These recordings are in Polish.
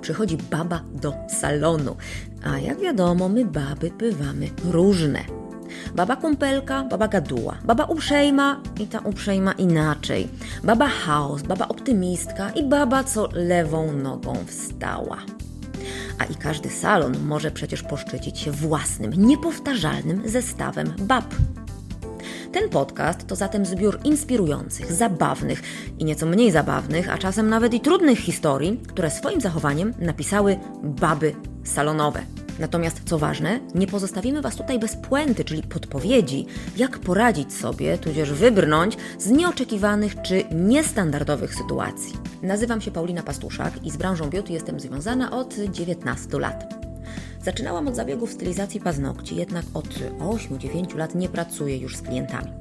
Przychodzi baba do salonu, a jak wiadomo, my baby bywamy różne. Baba kumpelka, baba gaduła, baba uprzejma i ta uprzejma inaczej. Baba chaos, baba optymistka i baba, co lewą nogą wstała. A i każdy salon może przecież poszczycić się własnym, niepowtarzalnym zestawem bab. Ten podcast to zatem zbiór inspirujących, zabawnych i nieco mniej zabawnych, a czasem nawet i trudnych historii, które swoim zachowaniem napisały baby salonowe. Natomiast co ważne, nie pozostawimy Was tutaj bez puenty, czyli podpowiedzi, jak poradzić sobie, tudzież wybrnąć z nieoczekiwanych czy niestandardowych sytuacji. Nazywam się Paulina Pastuszak i z branżą beauty jestem związana od 19 lat. Zaczynałam od zabiegów stylizacji paznokci, jednak od 8-9 lat nie pracuję już z klientami.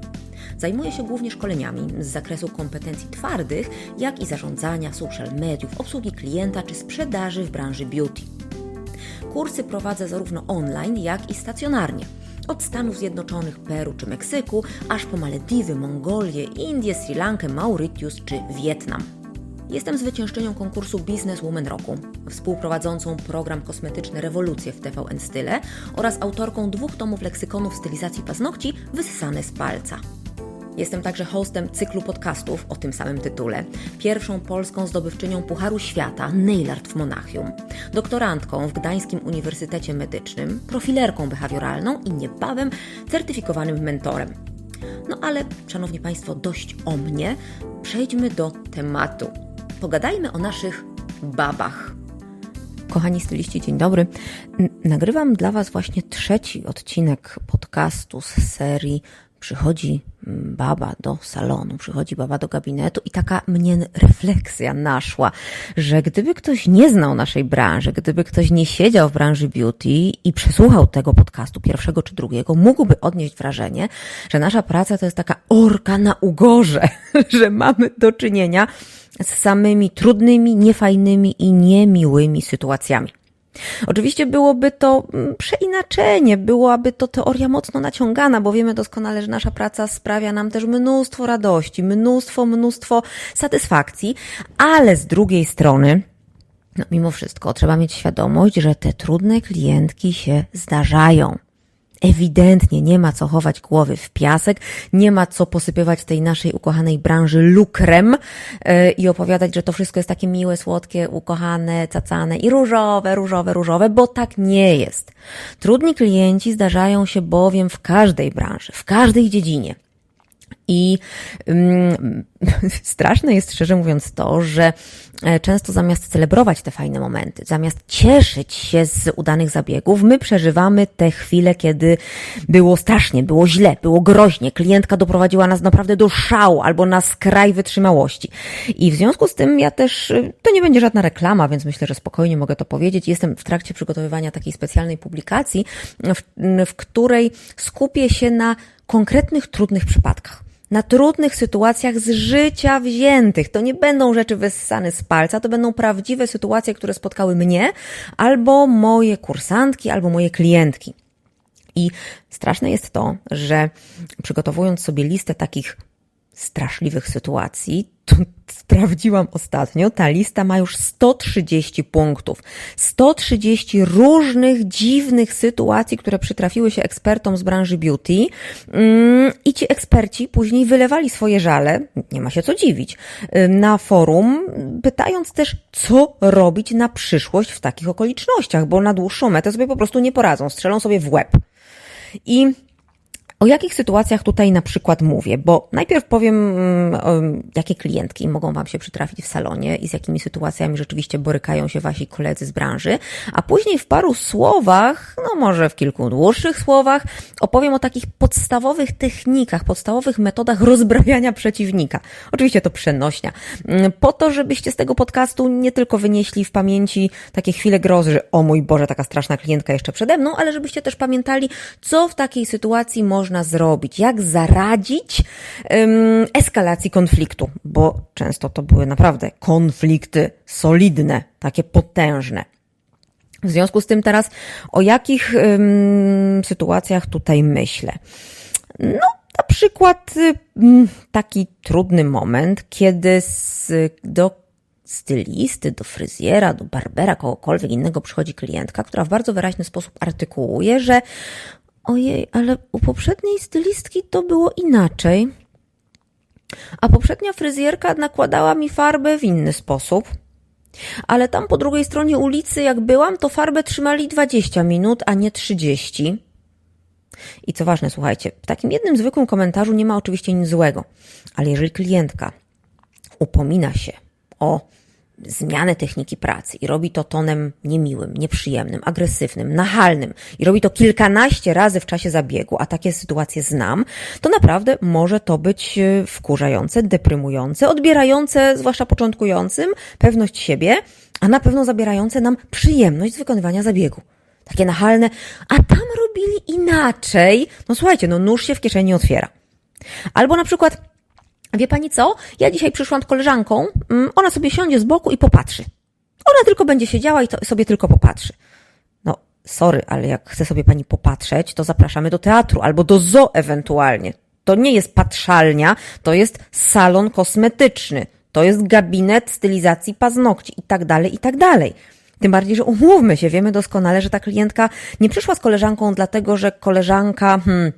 Zajmuję się głównie szkoleniami z zakresu kompetencji twardych, jak i zarządzania social mediów, obsługi klienta czy sprzedaży w branży beauty. Kursy prowadzę zarówno online, jak i stacjonarnie. Od Stanów Zjednoczonych, Peru czy Meksyku, aż po Malediwy, Mongolię, Indię, Sri Lankę, Mauritius czy Wietnam. Jestem zwyciężczynią konkursu Business Woman Roku, współprowadzącą program kosmetyczny Rewolucje w TVN Style oraz autorką dwóch tomów leksykonów stylizacji paznokci wysysane z palca. Jestem także hostem cyklu podcastów o tym samym tytule, pierwszą polską zdobywczynią Pucharu Świata Nail Art w Monachium, doktorantką w Gdańskim Uniwersytecie Medycznym, profilerką behawioralną i niebawem certyfikowanym mentorem. No ale, szanowni Państwo, dość o mnie. Przejdźmy do tematu. Pogadajmy o naszych babach. Kochani styliści, dzień dobry. Nagrywam dla Was właśnie trzeci odcinek podcastu z serii Przychodzi mm, baba do salonu, przychodzi baba do gabinetu i taka mnie refleksja naszła, że gdyby ktoś nie znał naszej branży, gdyby ktoś nie siedział w branży beauty i przesłuchał tego podcastu pierwszego czy drugiego, mógłby odnieść wrażenie, że nasza praca to jest taka orka na ugorze, że mamy do czynienia z samymi trudnymi, niefajnymi i niemiłymi sytuacjami. Oczywiście byłoby to mm, przeinaczenie, byłaby to teoria mocno naciągana, bo wiemy doskonale, że nasza praca sprawia nam też mnóstwo radości, mnóstwo, mnóstwo satysfakcji, ale z drugiej strony, no mimo wszystko trzeba mieć świadomość, że te trudne klientki się zdarzają. Ewidentnie nie ma co chować głowy w piasek, nie ma co posypywać tej naszej ukochanej branży lukrem yy, i opowiadać, że to wszystko jest takie miłe, słodkie, ukochane, cacane i różowe, różowe, różowe, bo tak nie jest. Trudni klienci zdarzają się bowiem w każdej branży, w każdej dziedzinie. I um, straszne jest, szczerze mówiąc, to, że e, często zamiast celebrować te fajne momenty, zamiast cieszyć się z udanych zabiegów, my przeżywamy te chwile, kiedy było strasznie, było źle, było groźnie, klientka doprowadziła nas naprawdę do szału albo na skraj wytrzymałości. I w związku z tym ja też, e, to nie będzie żadna reklama, więc myślę, że spokojnie mogę to powiedzieć. Jestem w trakcie przygotowywania takiej specjalnej publikacji, w, w której skupię się na konkretnych, trudnych przypadkach na trudnych sytuacjach z życia wziętych. To nie będą rzeczy wyssane z palca, to będą prawdziwe sytuacje, które spotkały mnie, albo moje kursantki, albo moje klientki. I straszne jest to, że przygotowując sobie listę takich straszliwych sytuacji, sprawdziłam ostatnio, ta lista ma już 130 punktów. 130 różnych dziwnych sytuacji, które przytrafiły się ekspertom z branży beauty mm, i ci eksperci później wylewali swoje żale, nie ma się co dziwić, na forum, pytając też, co robić na przyszłość w takich okolicznościach, bo na dłuższą metę sobie po prostu nie poradzą, strzelą sobie w łeb. I o jakich sytuacjach tutaj na przykład mówię? Bo najpierw powiem, jakie klientki mogą Wam się przytrafić w salonie i z jakimi sytuacjami rzeczywiście borykają się Wasi koledzy z branży, a później w paru słowach, no może w kilku dłuższych słowach, opowiem o takich podstawowych technikach, podstawowych metodach rozbrawiania przeciwnika. Oczywiście to przenośnia. Po to, żebyście z tego podcastu nie tylko wynieśli w pamięci takie chwile grozy, że o mój Boże, taka straszna klientka jeszcze przede mną, ale żebyście też pamiętali, co w takiej sytuacji można można zrobić, jak zaradzić um, eskalacji konfliktu, bo często to były naprawdę konflikty solidne, takie potężne. W związku z tym teraz o jakich um, sytuacjach tutaj myślę? No, na przykład um, taki trudny moment, kiedy z, do stylisty, do fryzjera, do barbera, kogokolwiek innego przychodzi klientka, która w bardzo wyraźny sposób artykułuje, że ojej, ale u poprzedniej stylistki to było inaczej. A poprzednia fryzjerka nakładała mi farbę w inny sposób. Ale tam po drugiej stronie ulicy, jak byłam, to farbę trzymali 20 minut, a nie 30. I co ważne, słuchajcie, w takim jednym zwykłym komentarzu nie ma oczywiście nic złego, ale jeżeli klientka upomina się o zmianę techniki pracy i robi to tonem niemiłym, nieprzyjemnym, agresywnym, nachalnym i robi to kilkanaście razy w czasie zabiegu, a takie sytuacje znam, to naprawdę może to być e, wkurzające, deprymujące, odbierające, zwłaszcza początkującym, pewność siebie, a na pewno zabierające nam przyjemność z wykonywania zabiegu. Takie nachalne, a tam robili inaczej. No słuchajcie, no nóż się w kieszeni otwiera. Albo na przykład, wie pani co? Ja dzisiaj przyszłam z koleżanką, mm, ona sobie siądzie z boku i popatrzy. Ona tylko będzie siedziała i to sobie tylko popatrzy. No, sorry, ale jak chce sobie pani popatrzeć, to zapraszamy do teatru albo do zoo ewentualnie. To nie jest patrzalnia, to jest salon kosmetyczny, to jest gabinet stylizacji paznokci i tak dalej, i tak dalej. Tym bardziej, że umówmy się, wiemy doskonale, że ta klientka nie przyszła z koleżanką dlatego, że koleżanka, hmm,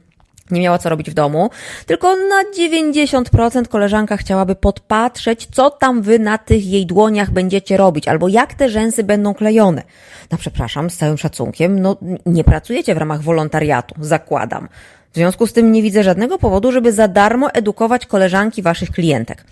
nie miała co robić w domu, tylko na 90% koleżanka chciałaby podpatrzeć, co tam wy na tych jej dłoniach będziecie robić, albo jak te rzęsy będą klejone. No przepraszam, z całym szacunkiem, no nie pracujecie w ramach wolontariatu, zakładam. W związku z tym nie widzę żadnego powodu, żeby za darmo edukować koleżanki waszych klientek.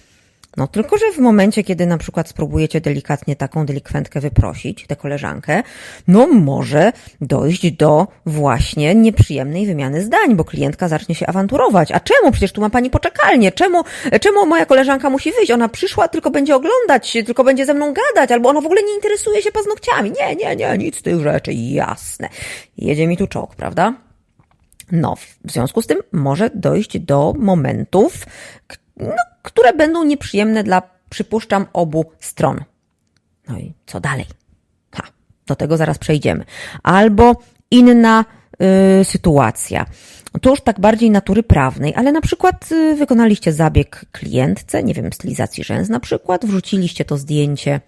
No tylko, że w momencie, kiedy na przykład spróbujecie delikatnie taką delikwentkę wyprosić, tę koleżankę, no może dojść do właśnie nieprzyjemnej wymiany zdań, bo klientka zacznie się awanturować. A czemu? Przecież tu ma pani poczekalnię. Czemu, czemu moja koleżanka musi wyjść? Ona przyszła, tylko będzie oglądać, tylko będzie ze mną gadać, albo ona w ogóle nie interesuje się paznokciami. Nie, nie, nie, nic z tych rzeczy. Jasne. Jedzie mi tu czołg, prawda? No, w związku z tym może dojść do momentów, no, które będą nieprzyjemne dla, przypuszczam, obu stron. No i co dalej? Ha, do tego zaraz przejdziemy. Albo inna y, sytuacja. To już tak bardziej natury prawnej, ale na przykład y, wykonaliście zabieg klientce, nie wiem, stylizacji rzęs na przykład, wrzuciliście to zdjęcie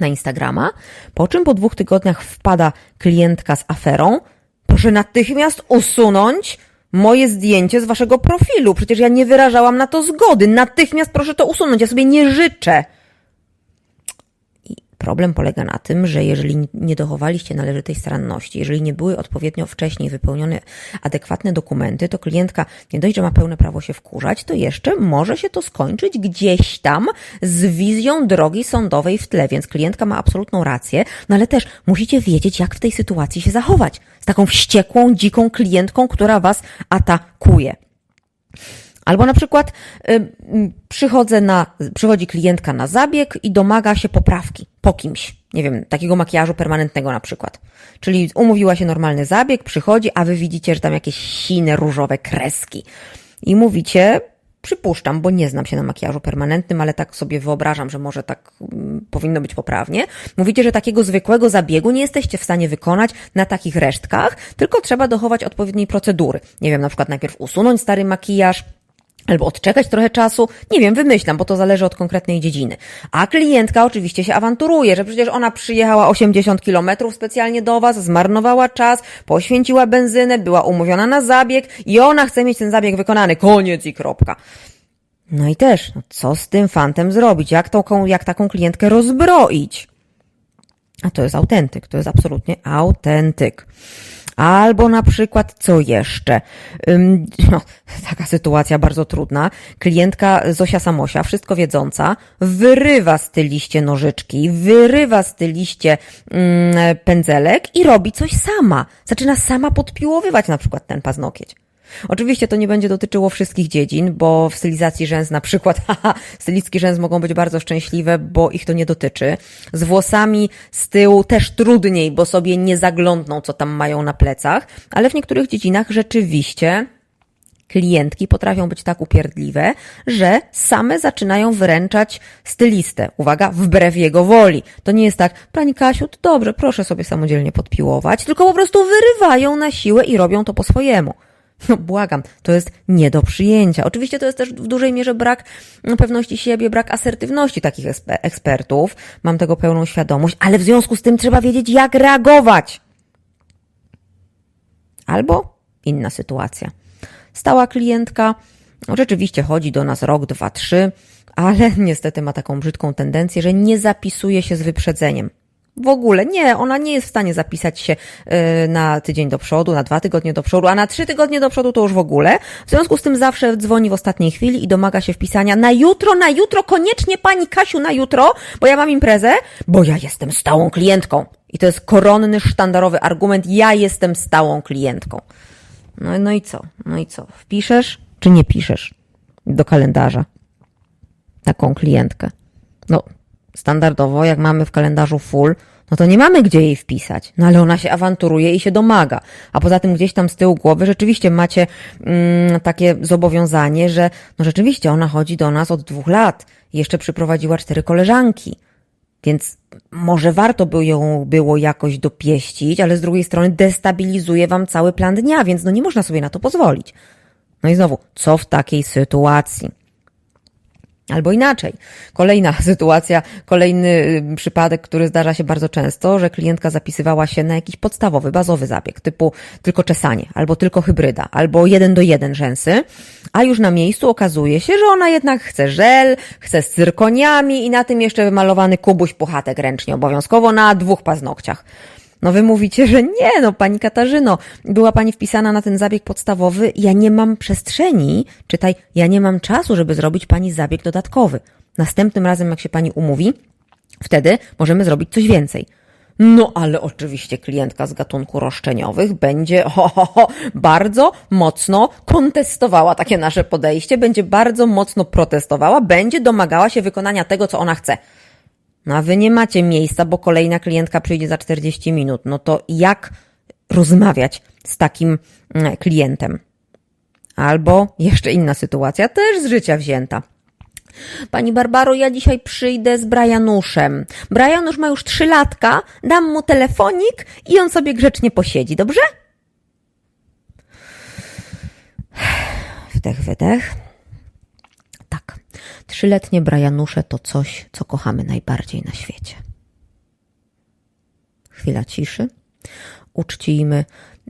na Instagrama, po czym po dwóch tygodniach wpada klientka z aferą, proszę natychmiast usunąć moje zdjęcie z waszego profilu. Przecież ja nie wyrażałam na to zgody. Natychmiast proszę to usunąć. Ja sobie nie życzę. I problem polega na tym, że jeżeli nie dochowaliście należytej staranności, jeżeli nie były odpowiednio wcześniej wypełnione adekwatne dokumenty, to klientka nie dość, że ma pełne prawo się wkurzać, to jeszcze może się to skończyć gdzieś tam z wizją drogi sądowej w tle, więc klientka ma absolutną rację, no ale też musicie wiedzieć, jak w tej sytuacji się zachować. Taką wściekłą, dziką klientką, która was atakuje. Albo na przykład przychodzę na, przychodzi klientka na zabieg i domaga się poprawki po kimś. Nie wiem, takiego makijażu permanentnego na przykład. Czyli umówiła się normalny zabieg, przychodzi, a wy widzicie, że tam jakieś sine, różowe kreski. I mówicie, przypuszczam, bo nie znam się na makijażu permanentnym, ale tak sobie wyobrażam, że może tak mm, powinno być poprawnie. Mówicie, że takiego zwykłego zabiegu nie jesteście w stanie wykonać na takich resztkach, tylko trzeba dochować odpowiedniej procedury. Nie wiem, na przykład najpierw usunąć stary makijaż, Albo odczekać trochę czasu, nie wiem, wymyślam, bo to zależy od konkretnej dziedziny. A klientka oczywiście się awanturuje, że przecież ona przyjechała 80 kilometrów specjalnie do Was, zmarnowała czas, poświęciła benzynę, była umówiona na zabieg i ona chce mieć ten zabieg wykonany. Koniec i kropka. No i też, no co z tym fantem zrobić? Jak, tą, jak taką klientkę rozbroić? A to jest autentyk, to jest absolutnie autentyk. Albo na przykład, co jeszcze? No, taka sytuacja bardzo trudna. Klientka Zosia Samosia, wszystko wiedząca, wyrywa styliście nożyczki, wyrywa styliście mm, pędzelek i robi coś sama. Zaczyna sama podpiłowywać na przykład ten paznokieć. Oczywiście to nie będzie dotyczyło wszystkich dziedzin, bo w stylizacji rzęs na przykład, haha, stylistki rzęs mogą być bardzo szczęśliwe, bo ich to nie dotyczy. Z włosami z tyłu też trudniej, bo sobie nie zaglądną, co tam mają na plecach, ale w niektórych dziedzinach rzeczywiście klientki potrafią być tak upierdliwe, że same zaczynają wyręczać stylistę. Uwaga, wbrew jego woli. To nie jest tak, pani Kasiu, to dobrze, proszę sobie samodzielnie podpiłować, tylko po prostu wyrywają na siłę i robią to po swojemu. No błagam, to jest nie do przyjęcia. Oczywiście to jest też w dużej mierze brak no, pewności siebie, brak asertywności takich ekspe- ekspertów. Mam tego pełną świadomość, ale w związku z tym trzeba wiedzieć, jak reagować. Albo inna sytuacja. Stała klientka rzeczywiście chodzi do nas rok, dwa, trzy, ale niestety ma taką brzydką tendencję, że nie zapisuje się z wyprzedzeniem. W ogóle nie, ona nie jest w stanie zapisać się y, na tydzień do przodu, na dwa tygodnie do przodu, a na trzy tygodnie do przodu to już w ogóle. W związku z tym zawsze dzwoni w ostatniej chwili i domaga się wpisania na jutro, na jutro, koniecznie pani Kasiu na jutro, bo ja mam imprezę, bo ja jestem stałą klientką. I to jest koronny, sztandarowy argument, ja jestem stałą klientką. No, no i co? No i co? Wpiszesz czy nie piszesz do kalendarza taką klientkę? No, standardowo, jak mamy w kalendarzu full, no to nie mamy gdzie jej wpisać. No ale ona się awanturuje i się domaga. A poza tym gdzieś tam z tyłu głowy rzeczywiście macie mm, takie zobowiązanie, że no rzeczywiście ona chodzi do nas od dwóch lat. Jeszcze przyprowadziła cztery koleżanki. Więc może warto by ją było jakoś dopieścić, ale z drugiej strony destabilizuje wam cały plan dnia, więc no nie można sobie na to pozwolić. No i znowu, co w takiej sytuacji? Albo inaczej. Kolejna sytuacja, kolejny y, przypadek, który zdarza się bardzo często, że klientka zapisywała się na jakiś podstawowy, bazowy zabieg, typu tylko czesanie, albo tylko hybryda, albo jeden do jeden rzęsy, a już na miejscu okazuje się, że ona jednak chce żel, chce z cyrkoniami i na tym jeszcze wymalowany kubuś puchatek ręcznie, obowiązkowo na dwóch paznokciach. No wy mówicie, że nie, no pani Katarzyno, była pani wpisana na ten zabieg podstawowy, ja nie mam przestrzeni, czytaj, ja nie mam czasu, żeby zrobić pani zabieg dodatkowy. Następnym razem, jak się pani umówi, wtedy możemy zrobić coś więcej. No ale oczywiście klientka z gatunku roszczeniowych będzie ho, ho, ho, bardzo mocno kontestowała takie nasze podejście, będzie bardzo mocno protestowała, będzie domagała się wykonania tego, co ona chce. No a wy nie macie miejsca, bo kolejna klientka przyjdzie za 40 minut. No to jak rozmawiać z takim mm, klientem? Albo jeszcze inna sytuacja, też z życia wzięta. Pani Barbaro, ja dzisiaj przyjdę z Brianuszem. Brianusz ma już trzy latka, dam mu telefonik i on sobie grzecznie posiedzi, dobrze? Wdech, wydech. Tak. Trzyletnie Brianusze to coś, co kochamy najbardziej na świecie. Chwila ciszy. Uczcijmy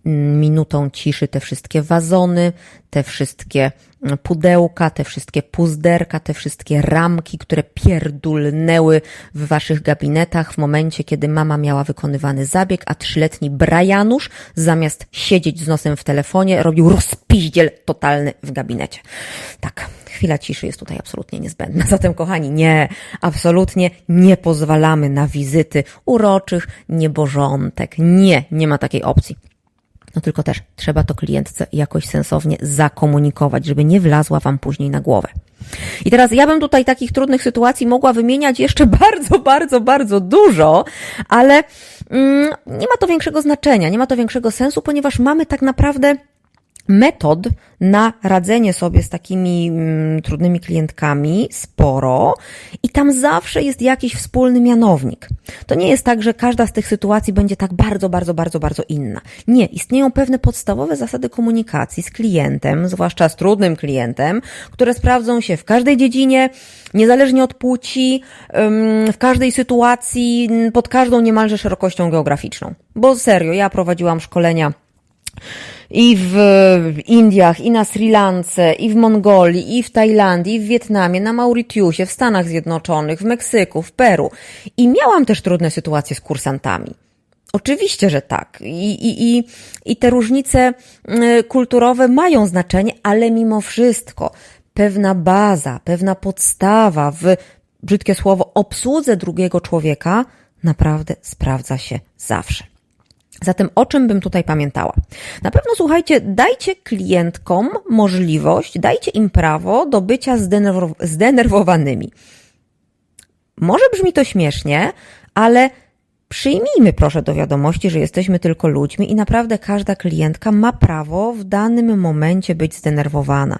minutą ciszy te wszystkie wazony, te wszystkie mm, pudełka, te wszystkie puzderka, te wszystkie ramki, które pierdulnęły w waszych gabinetach w momencie, kiedy mama miała wykonywany zabieg, a trzyletni Brianusz zamiast siedzieć z nosem w telefonie robił rozpiździel totalny w gabinecie. Tak, chwila ciszy jest tutaj absolutnie niezbędna. Zatem, kochani, nie, absolutnie nie pozwalamy na wizyty uroczych niebożątek. Nie, nie ma takiej opcji. No tylko też trzeba to klientce jakoś sensownie zakomunikować, żeby nie wlazła wam później na głowę. I teraz ja bym tutaj takich trudnych sytuacji mogła wymieniać jeszcze bardzo, bardzo, bardzo dużo, ale mm, nie ma to większego znaczenia, nie ma to większego sensu, ponieważ mamy tak naprawdę metod na radzenie sobie z takimi mm, trudnymi klientkami sporo i tam zawsze jest jakiś wspólny mianownik. To nie jest tak, że każda z tych sytuacji będzie tak bardzo, bardzo, bardzo, bardzo inna. Nie, istnieją pewne podstawowe zasady komunikacji z klientem, zwłaszcza z trudnym klientem, które sprawdzą się w każdej dziedzinie, niezależnie od płci, w każdej sytuacji, pod każdą niemalże szerokością geograficzną. Bo serio, ja prowadziłam szkolenia i w Indiach, i na Sri Lance, i w Mongolii, i w Tajlandii, i w Wietnamie, na Mauritiusie, w Stanach Zjednoczonych, w Meksyku, w Peru. I miałam też trudne sytuacje z kursantami. Oczywiście, że tak. I, i, i, i te różnice y, kulturowe mają znaczenie, ale mimo wszystko pewna baza, pewna podstawa w, brzydkie słowo, obsłudze drugiego człowieka naprawdę sprawdza się zawsze. Zatem o czym bym tutaj pamiętała? Na pewno słuchajcie, dajcie klientkom możliwość, dajcie im prawo do bycia zdenerw- zdenerwowanymi. Może brzmi to śmiesznie, ale Przyjmijmy proszę do wiadomości, że jesteśmy tylko ludźmi i naprawdę każda klientka ma prawo w danym momencie być zdenerwowana.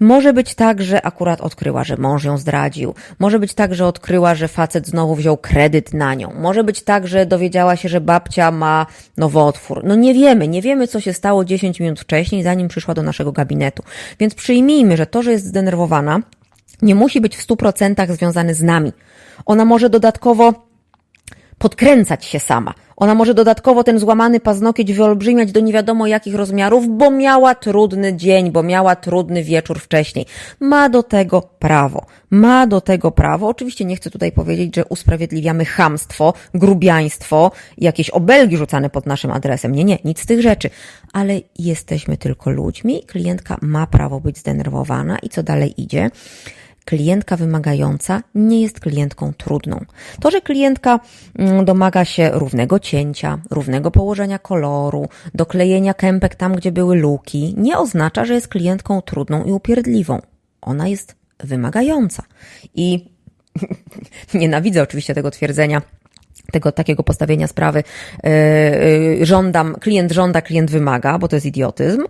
Może być tak, że akurat odkryła, że mąż ją zdradził. Może być tak, że odkryła, że facet znowu wziął kredyt na nią. Może być tak, że dowiedziała się, że babcia ma nowotwór. No nie wiemy, nie wiemy, co się stało 10 minut wcześniej, zanim przyszła do naszego gabinetu. Więc przyjmijmy, że to, że jest zdenerwowana, nie musi być w 100% związany z nami. Ona może dodatkowo podkręcać się sama. Ona może dodatkowo ten złamany paznokieć wyolbrzymiać do nie wiadomo jakich rozmiarów, bo miała trudny dzień, bo miała trudny wieczór wcześniej. Ma do tego prawo. Ma do tego prawo. Oczywiście nie chcę tutaj powiedzieć, że usprawiedliwiamy chamstwo, grubiaństwo, jakieś obelgi rzucane pod naszym adresem. Nie, nie, nic z tych rzeczy. Ale jesteśmy tylko ludźmi. Klientka ma prawo być zdenerwowana i co dalej idzie? Klientka wymagająca nie jest klientką trudną. To, że klientka mm, domaga się równego cięcia, równego położenia koloru, doklejenia kępek tam, gdzie były luki, nie oznacza, że jest klientką trudną i upierdliwą. Ona jest wymagająca. I nienawidzę oczywiście tego twierdzenia tego takiego postawienia sprawy yy, żądam, klient żąda, klient wymaga, bo to jest idiotyzm,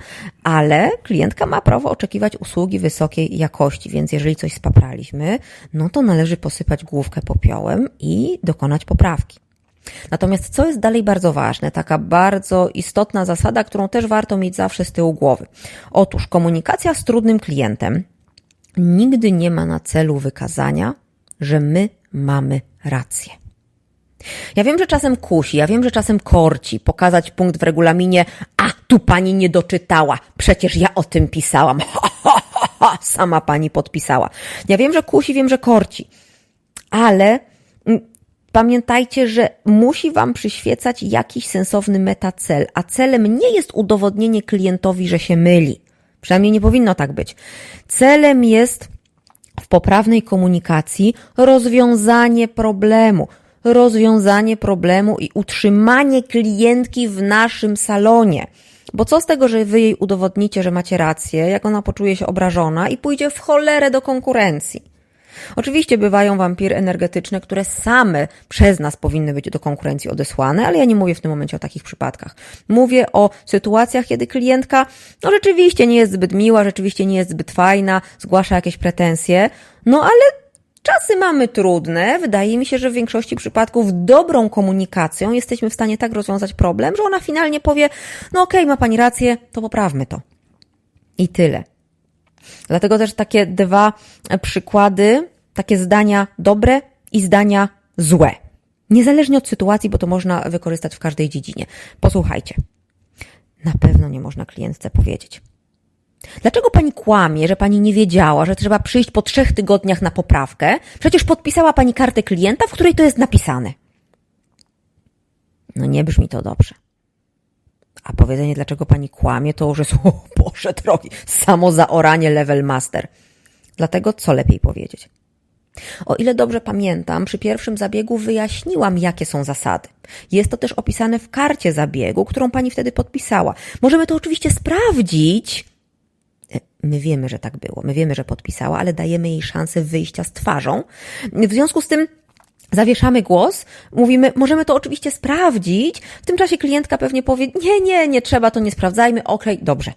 ale klientka ma prawo oczekiwać usługi wysokiej jakości, więc jeżeli coś spapraliśmy, no to należy posypać główkę popiołem i dokonać poprawki. Natomiast co jest dalej bardzo ważne, taka bardzo istotna zasada, którą też warto mieć zawsze z tyłu głowy. Otóż komunikacja z trudnym klientem nigdy nie ma na celu wykazania, że my mamy rację. Ja wiem, że czasem kusi, ja wiem, że czasem korci pokazać punkt w regulaminie, a tu pani nie doczytała, przecież ja o tym pisałam. Ha, ha, ha, ha, sama pani podpisała. Ja wiem, że kusi, wiem, że korci, ale mm, pamiętajcie, że musi wam przyświecać jakiś sensowny metacel, a celem nie jest udowodnienie klientowi, że się myli. Przynajmniej nie powinno tak być. Celem jest w poprawnej komunikacji rozwiązanie problemu rozwiązanie problemu i utrzymanie klientki w naszym salonie. Bo co z tego, że wy jej udowodnicie, że macie rację, jak ona poczuje się obrażona i pójdzie w cholerę do konkurencji? Oczywiście bywają wampiry energetyczne, które same przez nas powinny być do konkurencji odesłane, ale ja nie mówię w tym momencie o takich przypadkach. Mówię o sytuacjach, kiedy klientka, no rzeczywiście nie jest zbyt miła, rzeczywiście nie jest zbyt fajna, zgłasza jakieś pretensje, no ale Czasy mamy trudne. Wydaje mi się, że w większości przypadków dobrą komunikacją jesteśmy w stanie tak rozwiązać problem, że ona finalnie powie: No, okej, okay, ma pani rację, to poprawmy to. I tyle. Dlatego też takie dwa przykłady, takie zdania dobre i zdania złe. Niezależnie od sytuacji, bo to można wykorzystać w każdej dziedzinie. Posłuchajcie. Na pewno nie można klientce powiedzieć. Dlaczego pani kłamie, że pani nie wiedziała, że trzeba przyjść po trzech tygodniach na poprawkę? Przecież podpisała pani kartę klienta, w której to jest napisane. No nie brzmi to dobrze. A powiedzenie, dlaczego pani kłamie, to już jest, o Boże drogi, samo zaoranie level master. Dlatego co lepiej powiedzieć? O ile dobrze pamiętam, przy pierwszym zabiegu wyjaśniłam, jakie są zasady. Jest to też opisane w karcie zabiegu, którą pani wtedy podpisała. Możemy to oczywiście sprawdzić, My wiemy, że tak było, my wiemy, że podpisała, ale dajemy jej szansę wyjścia z twarzą. W związku z tym zawieszamy głos, mówimy, możemy to oczywiście sprawdzić. W tym czasie klientka pewnie powie, nie, nie, nie trzeba, to nie sprawdzajmy, okej, okay, dobrze.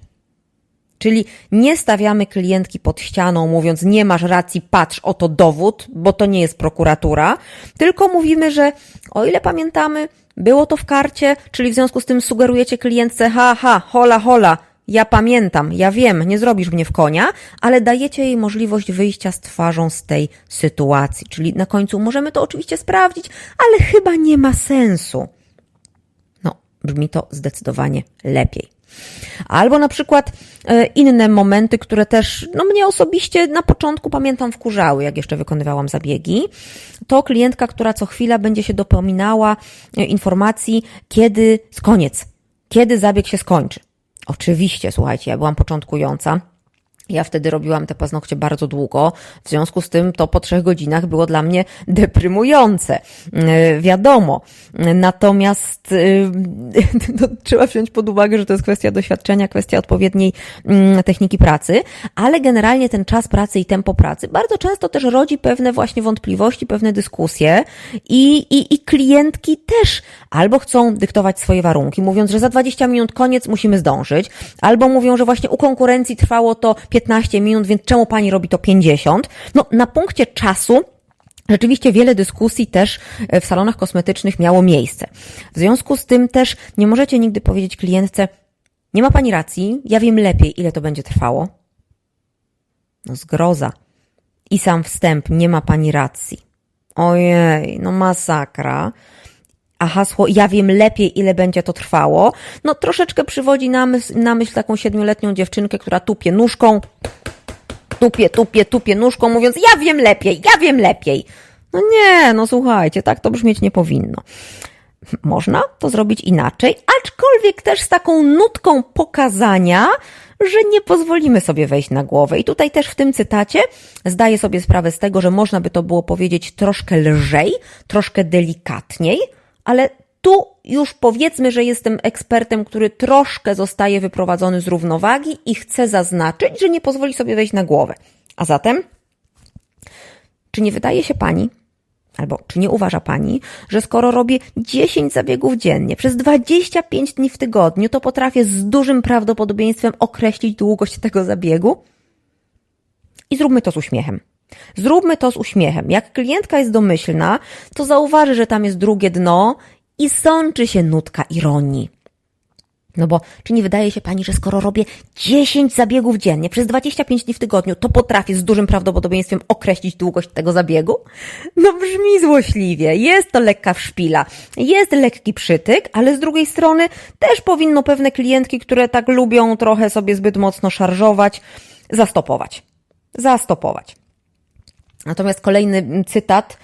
Czyli nie stawiamy klientki pod ścianą, mówiąc, nie masz racji, patrz, oto dowód, bo to nie jest prokuratura, tylko mówimy, że o ile pamiętamy, było to w karcie, czyli w związku z tym sugerujecie klientce, ha, ha, hola, hola, ja pamiętam, ja wiem, nie zrobisz mnie w konia, ale dajecie jej możliwość wyjścia z twarzą z tej sytuacji. Czyli na końcu możemy to oczywiście sprawdzić, ale chyba nie ma sensu. No, brzmi to zdecydowanie lepiej. Albo na przykład e, inne momenty, które też, no mnie osobiście na początku pamiętam wkurzały, jak jeszcze wykonywałam zabiegi. To klientka, która co chwila będzie się dopominała e, informacji, kiedy, koniec, kiedy zabieg się skończy. Oczywiście, słuchajcie, ja byłam początkująca. Ja wtedy robiłam te paznokcie bardzo długo, w związku z tym to po trzech godzinach było dla mnie deprymujące. Yy, wiadomo. Natomiast yy, no, trzeba wziąć pod uwagę, że to jest kwestia doświadczenia, kwestia odpowiedniej yy, techniki pracy, ale generalnie ten czas pracy i tempo pracy bardzo często też rodzi pewne właśnie wątpliwości, pewne dyskusje i, i, i klientki też albo chcą dyktować swoje warunki, mówiąc, że za 20 minut koniec musimy zdążyć, albo mówią, że właśnie u konkurencji trwało to 15 minut, więc czemu pani robi to 50? No, na punkcie czasu Rzeczywiście wiele dyskusji też w salonach kosmetycznych miało miejsce. W związku z tym też nie możecie nigdy powiedzieć klientce, nie ma pani racji, ja wiem lepiej, ile to będzie trwało. No zgroza. I sam wstęp, nie ma pani racji. Ojej, no masakra. A hasło ja wiem lepiej, ile będzie to trwało, no troszeczkę przywodzi na myśl, na myśl taką siedmioletnią dziewczynkę, która tupie nóżką, tupie, tupie, tupie nóżką, mówiąc ja wiem lepiej, ja wiem lepiej. No nie, no słuchajcie, tak to brzmieć nie powinno. Można to zrobić inaczej, aczkolwiek też z taką nutką pokazania, że nie pozwolimy sobie wejść na głowę. I tutaj też w tym cytacie zdaję sobie sprawę z tego, że można by to było powiedzieć troszkę lżej, troszkę delikatniej, ale tu już powiedzmy, że jestem ekspertem, który troszkę zostaje wyprowadzony z równowagi i chcę zaznaczyć, że nie pozwoli sobie wejść na głowę. A zatem, czy nie wydaje się pani, albo czy nie uważa pani, że skoro robię 10 zabiegów dziennie przez 25 dni w tygodniu, to potrafię z dużym prawdopodobieństwem określić długość tego zabiegu? I zróbmy to z uśmiechem. Zróbmy to z uśmiechem. Jak klientka jest domyślna, to zauważy, że tam jest drugie dno i sączy się nutka ironii. No bo czy nie wydaje się pani, że skoro robię 10 zabiegów dziennie przez 25 dni w tygodniu, to potrafię z dużym prawdopodobieństwem określić długość tego zabiegu? No brzmi złośliwie, jest to lekka szpila, jest lekki przytyk, ale z drugiej strony też powinno pewne klientki, które tak lubią trochę sobie zbyt mocno szarżować, zastopować. Zastopować. Natomiast kolejny cytat,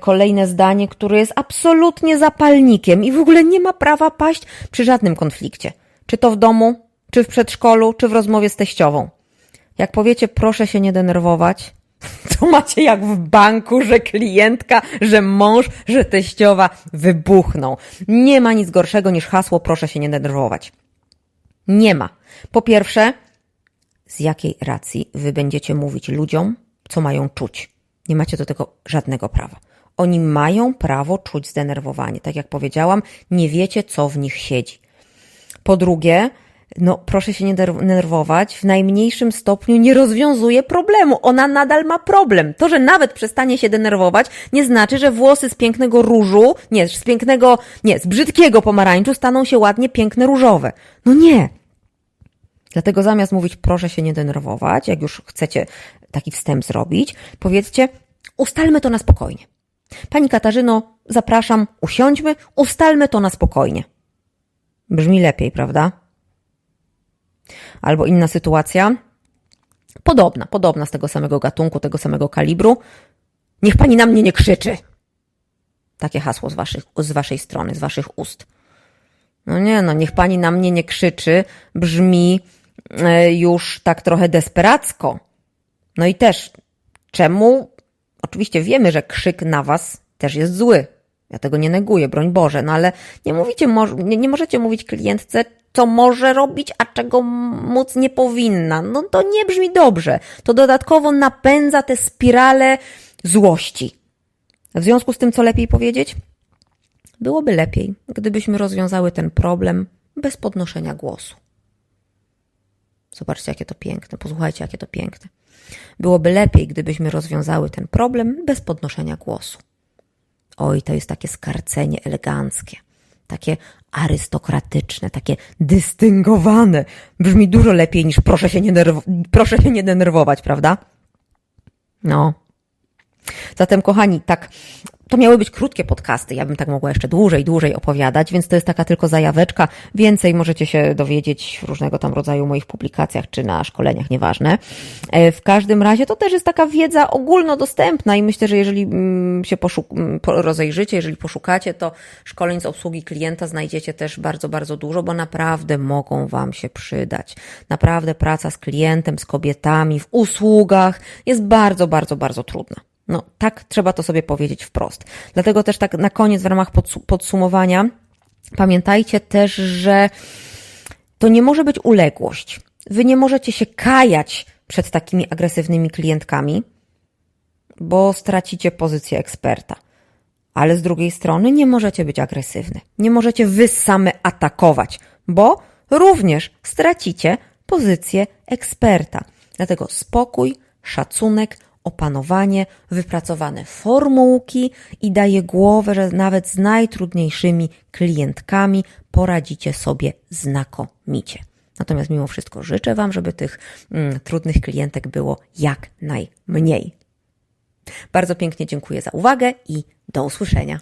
kolejne zdanie, które jest absolutnie zapalnikiem i w ogóle nie ma prawa paść przy żadnym konflikcie. Czy to w domu, czy w przedszkolu, czy w rozmowie z teściową. Jak powiecie, proszę się nie denerwować, to macie jak w banku, że klientka, że mąż, że teściowa wybuchną. Nie ma nic gorszego niż hasło proszę się nie denerwować. Nie ma. Po pierwsze, z jakiej racji wy będziecie mówić ludziom, co mają czuć. Nie macie do tego żadnego prawa. Oni mają prawo czuć zdenerwowanie. Tak jak powiedziałam, nie wiecie, co w nich siedzi. Po drugie, no proszę się nie denerwować, w najmniejszym stopniu nie rozwiązuje problemu. Ona nadal ma problem. To, że nawet przestanie się denerwować, nie znaczy, że włosy z pięknego różu, nie, z pięknego, nie, z brzydkiego pomarańczu staną się ładnie piękne różowe. No nie. Dlatego zamiast mówić proszę się nie denerwować, jak już chcecie taki wstęp zrobić, powiedzcie, ustalmy to na spokojnie. Pani Katarzyno, zapraszam, usiądźmy, ustalmy to na spokojnie. Brzmi lepiej, prawda? Albo inna sytuacja, podobna, podobna z tego samego gatunku, tego samego kalibru. Niech pani na mnie nie krzyczy. Takie hasło z, waszych, z waszej strony, z waszych ust. No nie, no niech pani na mnie nie krzyczy, brzmi e, już tak trochę desperacko. No i też, czemu? Oczywiście wiemy, że krzyk na was też jest zły. Ja tego nie neguję, broń Boże, no ale nie mówicie, nie, nie możecie mówić klientce, co może robić, a czego móc nie powinna. No to nie brzmi dobrze. To dodatkowo napędza tę spiralę złości. W związku z tym, co lepiej powiedzieć? Byłoby lepiej, gdybyśmy rozwiązały ten problem bez podnoszenia głosu. Zobaczcie, jakie to piękne. Posłuchajcie, jakie to piękne. Byłoby lepiej, gdybyśmy rozwiązały ten problem bez podnoszenia głosu. Oj, to jest takie skarcenie eleganckie, takie arystokratyczne, takie dystyngowane. Brzmi dużo lepiej niż proszę się nie, proszę się nie denerwować, prawda? No. Zatem, kochani, tak To miały być krótkie podcasty, ja bym tak mogła jeszcze dłużej, dłużej opowiadać, więc to jest taka tylko zajaweczka. Więcej możecie się dowiedzieć w różnego tam rodzaju moich publikacjach czy na szkoleniach, nieważne. E, W każdym razie to też jest taka wiedza ogólnodostępna i myślę, że jeżeli mm, się poszuk- mm, rozejrzycie, jeżeli poszukacie, to szkoleń z obsługi klienta znajdziecie też bardzo, bardzo dużo, bo naprawdę mogą Wam się przydać. Naprawdę praca z klientem, z kobietami, w usługach jest bardzo, bardzo, bardzo trudna. No, tak trzeba to sobie powiedzieć wprost. Dlatego też tak na koniec w ramach podsu- podsumowania pamiętajcie też, że to nie może być uległość. Wy nie możecie się kajać przed takimi agresywnymi klientkami, bo stracicie pozycję eksperta. Ale z drugiej strony nie możecie być agresywny. Nie możecie wy same atakować, bo również stracicie pozycję eksperta. Dlatego spokój, szacunek, opanowanie, wypracowane formułki i daje głowę, że nawet z najtrudniejszymi klientkami poradzicie sobie znakomicie. Natomiast mimo wszystko życzę Wam, żeby tych mm, trudnych klientek było jak najmniej. Bardzo pięknie dziękuję za uwagę i do usłyszenia.